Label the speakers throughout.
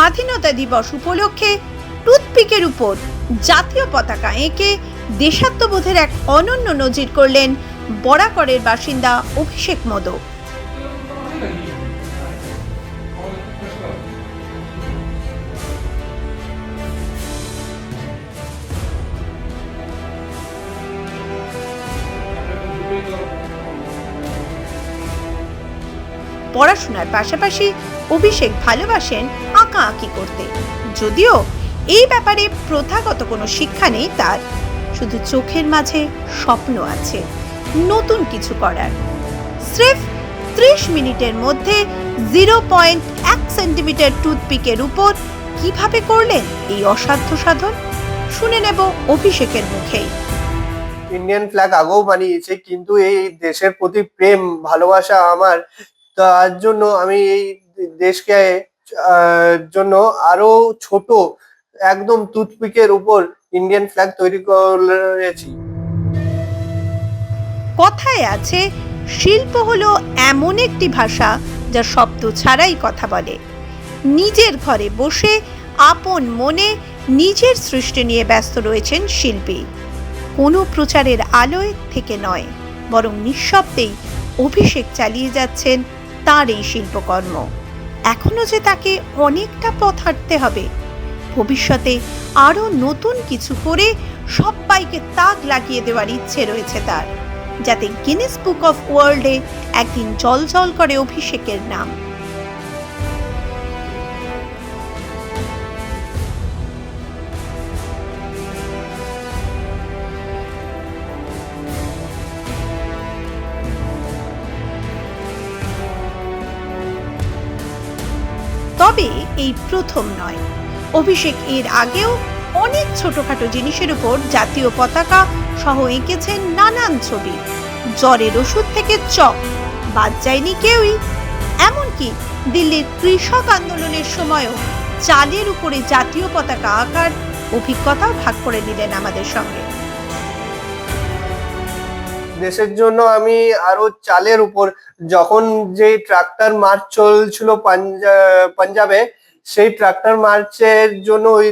Speaker 1: স্বাধীনতা দিবস উপলক্ষে টুথপিকের উপর জাতীয় পতাকা এঁকে দেশাত্মবোধের এক অনন্য নজির করলেন বরাকরের বাসিন্দা অভিষেক মোদক। পড়াশোনার পাশাপাশি অভিষেক ভালোবাসেন আঁকা আঁকি করতে। যদিও এই ব্যাপারে প্রথাগত কোনো শিক্ষা নেই তার, শুধু চোখের মাঝে স্বপ্ন আছে, নতুন কিছু করার। স্রেফ ত্রিশ মিনিটের মধ্যে জিরো পয়েন্ট এক সেন্টিমিটার টুথপিকের উপর কীভাবে করলেন এই অসাধ্য সাধন? শুনে নেব অভিষেকের মুখেই।
Speaker 2: ইন্ডিয়ান ফ্ল্যাগ আগেও বানিয়েছে, কিন্তু এই দেশের প্রতি প্রেম, ভালোবাসা আমার তার জন্য আমি এই দেশকে জন্য আরও ছোট, একদম টুথপিকের উপর ইন্ডিয়ান ফ্ল্যাগ তৈরি করেছি।
Speaker 1: কথায় আছে, শিল্প হলো এমন একটি ভাষা যা শব্দ ছাড়াই কথা বলে। নিজের ঘরে বসে, আপন মনে নিজের সৃষ্টি নিয়ে ব্যস্ত রয়েছেন শিল্পী। কোনো প্রচারের আলোয় থেকে নয়, বরং নিঃশব্দেই অভিষেক চালিয়ে যাচ্ছেন তার এই শিল্পকর্ম। এখনও যে তাকে অনেকটা পথ হাঁটতে হবে, ভবিষ্যতে আরও নতুন কিছু করে সবাইকে তাক লাগিয়ে দেওয়ার ইচ্ছে রয়েছে তার, যাতে গিনেস বুক অফ ওয়ার্ল্ডে একদিন জল জল করে অভিষেকের নাম। তবে এই প্রথম নয়। অভিষেক এর আগেও অনেক ছোটখাটো জিনিসের উপর জাতীয় পতাকা সহ এঁকেছেন নানান ছবি। জ্বরের ওষুধ থেকে চক, বাদ যায়নি কেউই। এমনকি দিল্লির কৃষক আন্দোলনের সময়ও চালের উপরে জাতীয় পতাকা আঁকার অভিজ্ঞতাও ভাগ করে নিলেন আমাদের সঙ্গে।
Speaker 2: দেশের জন্য আমি আরও চালের উপর যখন যে ট্রাক্টর মার্চ চলছিল পাঞ্জা- পাঞ্জাবে সেই ট্রাক্টর মার্চের জন্য ওই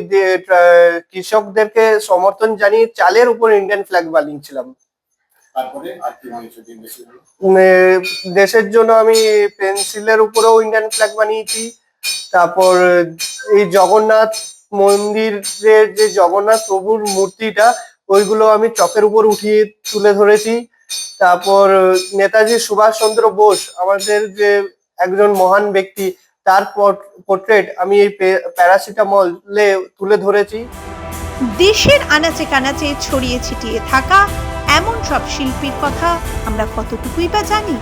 Speaker 2: কৃষকদেরকে সমর্থন জানিয়ে চালের উপর ইন্ডিয়ান ফ্ল্যাগ বানিয়েছিলাম। এ, দেশের জন্য আমি পেন্সিলের উপরেও ইন্ডিয়ান ফ্ল্যাগ বানিয়েছি। তারপর এই জগন্নাথ মন্দিরের যে জগন্নাথ প্রভুর মূর্তিটা ওইগুলো আমি চকের উপর উঠিয়ে তুলে ধরেছি। তারপর নেতাজি সুভাষচন্দ্র বোস, আমাদের যে একজন মহান ব্যক্তি, তার পোর্ট্রেট আমি এই প্যারাসিটামলে তুলে ধরেছি।
Speaker 1: দেশের আনাচে কানাচে ছড়িয়ে ছিটিয়ে থাকা এমন সব শিল্পীর কথা আমরা কতটুকুই বা জানি?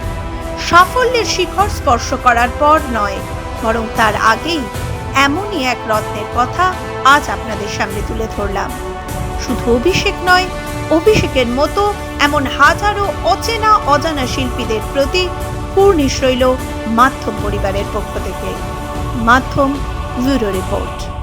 Speaker 1: সাফল্যের শিখর স্পর্শ করার পর নয়, বরং তার আগেই এমনই এক রত্নের কথা আজ আপনাদের সামনে তুলে ধরলাম। শুধু অভিষেক নয়, অভিষেকের মতো এমন হাজারো অচেনা অজানা শিল্পীদের প্রতি পূর্ণিশ রইল মাধ্যম পরিবারের পক্ষ থেকে। মাধ্যম ব্যুরো রিপোর্ট।